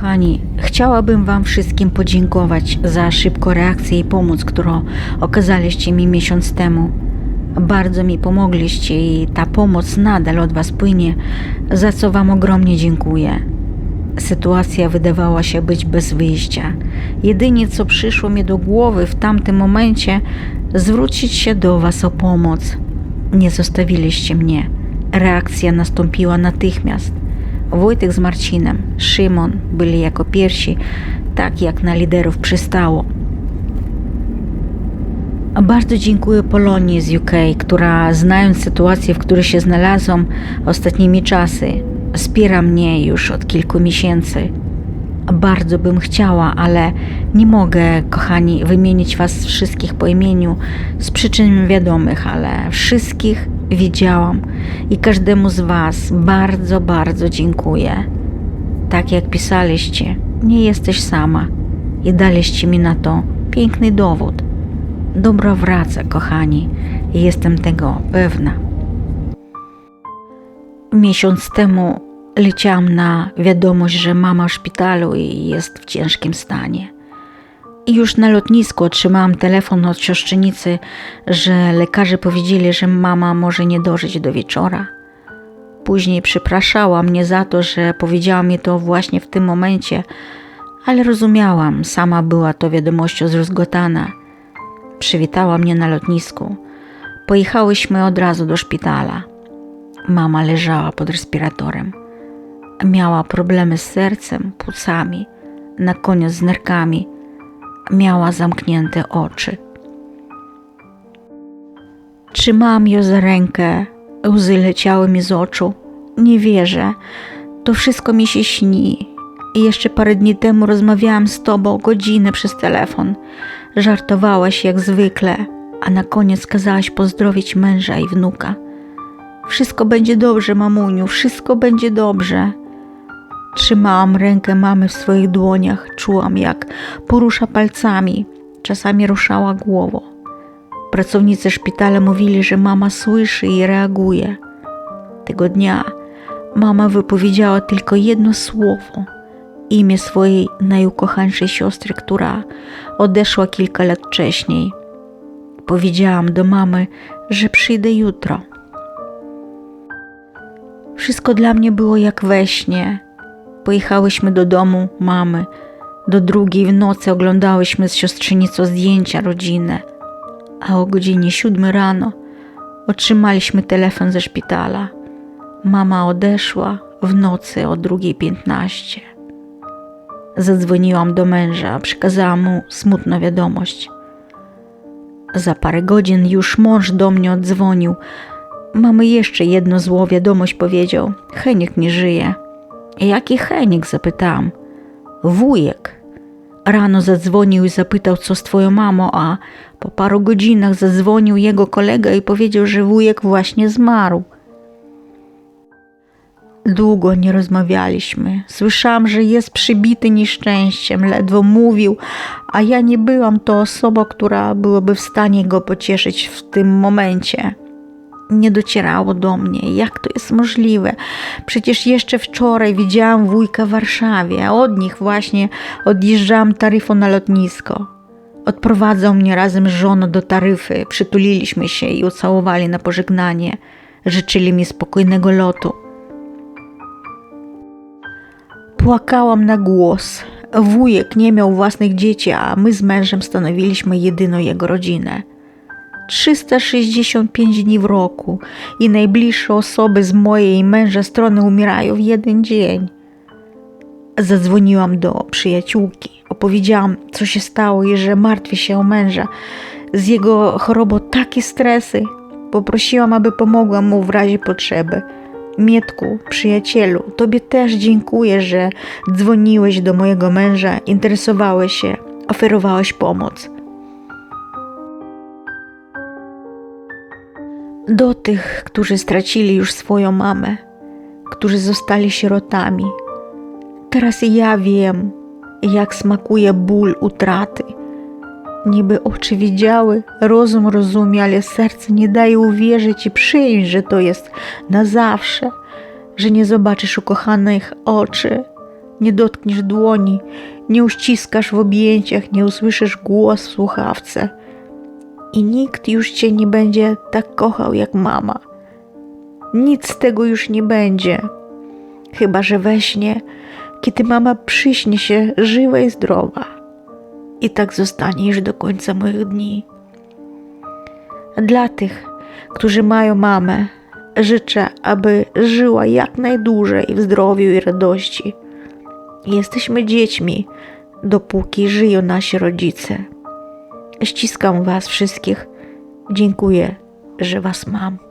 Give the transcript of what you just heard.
Kochani, chciałabym Wam wszystkim podziękować za szybką reakcję i pomoc, którą okazaliście mi miesiąc temu. Bardzo mi pomogliście i ta pomoc nadal od Was płynie, za co Wam ogromnie dziękuję. Sytuacja wydawała się być bez wyjścia. Jedynie co przyszło mi do głowy w tamtym momencie, zwrócić się do Was o pomoc. Nie zostawiliście mnie. Reakcja nastąpiła natychmiast. Wojtek z Marcinem, Szymon byli jako pierwsi, tak jak na liderów przystało. Bardzo dziękuję Polonii z UK, która znając sytuację, w której się znalazłam ostatnimi czasy, wspiera mnie już od kilku miesięcy. Bardzo bym chciała, ale nie mogę, kochani, wymienić Was wszystkich po imieniu z przyczyn wiadomych, ale wszystkich widziałam i każdemu z Was bardzo, bardzo dziękuję. Tak jak pisaliście, nie jesteś sama i daliście mi na to piękny dowód. Dobro wraca, kochani, jestem tego pewna. Miesiąc temu leciałam na wiadomość, że mama w szpitalu i jest w ciężkim stanie. I już na lotnisku otrzymałam telefon od siostrzenicy, że lekarze powiedzieli, że mama może nie dożyć do wieczora. Później przepraszała mnie za to, że powiedziała mi to właśnie w tym momencie, ale rozumiałam, sama była to wiadomością zrozgotana. Przywitała mnie na lotnisku. Pojechałyśmy od razu do szpitala. Mama leżała pod respiratorem. Miała problemy z sercem, płucami, na koniec z nerkami. Miała zamknięte oczy. Trzymałam ją za rękę, łzy leciały mi z oczu. Nie wierzę, to wszystko mi się śni. I jeszcze parę dni temu rozmawiałam z tobą godzinę przez telefon. Żartowałaś jak zwykle, a na koniec kazałaś pozdrowić męża i wnuka. Wszystko będzie dobrze, mamuniu, wszystko będzie dobrze. Trzymałam rękę mamy w swoich dłoniach, czułam jak porusza palcami, czasami ruszała głową. Pracownicy szpitala mówili, że mama słyszy i reaguje. Tego dnia mama wypowiedziała tylko jedno słowo imię swojej najukochańszej siostry, która odeszła kilka lat wcześniej. Powiedziałam do mamy, że przyjdę jutro. Wszystko dla mnie było jak we śnie. Pojechałyśmy do domu mamy. Do drugiej w nocy oglądałyśmy z siostrzenicą zdjęcia rodzinne, a o godzinie siódmej rano otrzymaliśmy telefon ze szpitala. Mama odeszła w nocy o drugiej piętnaście. Zadzwoniłam do męża, przekazałam mu smutną wiadomość. Za parę godzin już mąż do mnie oddzwonił. Mamy jeszcze jedno złą wiadomość powiedział. Heniek nie żyje. Jaki Henik? zapytałam. Wujek. Rano zadzwonił i zapytał, co z twoją mamą, a po paru godzinach zadzwonił jego kolega i powiedział, że wujek właśnie zmarł. Długo nie rozmawialiśmy. Słyszałam, że jest przybity nieszczęściem, ledwo mówił, a ja nie byłam to osoba, która byłaby w stanie go pocieszyć w tym momencie. Nie docierało do mnie, jak to jest możliwe. Przecież jeszcze wczoraj widziałam wujka w Warszawie, a od nich właśnie odjeżdżałam taryfą na lotnisko. Odprowadzał mnie razem z żoną do taryfy, przytuliliśmy się i ucałowali na pożegnanie. Życzyli mi spokojnego lotu. Płakałam na głos. Wujek nie miał własnych dzieci, a my z mężem stanowiliśmy jedyną jego rodzinę. 365 dni w roku i najbliższe osoby z mojej męża strony umierają w jeden dzień. Zadzwoniłam do przyjaciółki, opowiedziałam, co się stało i że martwię się o męża. Z jego chorobą takie stresy. Poprosiłam, aby pomogła mu w razie potrzeby. Mietku, przyjacielu, tobie też dziękuję, że dzwoniłeś do mojego męża, interesowałeś się, oferowałeś pomoc. Do tych, którzy stracili już swoją mamę, którzy zostali sierotami. Teraz ja wiem, jak smakuje ból utraty. Niby oczy widziały, rozum rozumie, ale serce nie daje uwierzyć i przyjąć, że to jest na zawsze, że nie zobaczysz ukochanych oczy, nie dotkniesz dłoni, nie uściskasz w objęciach, nie usłyszysz głos w słuchawce. I nikt już cię nie będzie tak kochał jak mama. Nic z tego już nie będzie. Chyba, że we śnie, kiedy mama przyśnie się żywa i zdrowa. I tak zostanie już do końca moich dni. Dla tych, którzy mają mamę, życzę, aby żyła jak najdłużej w zdrowiu i radości. Jesteśmy dziećmi, dopóki żyją nasi rodzice. Ściskam Was wszystkich. Dziękuję, że Was mam.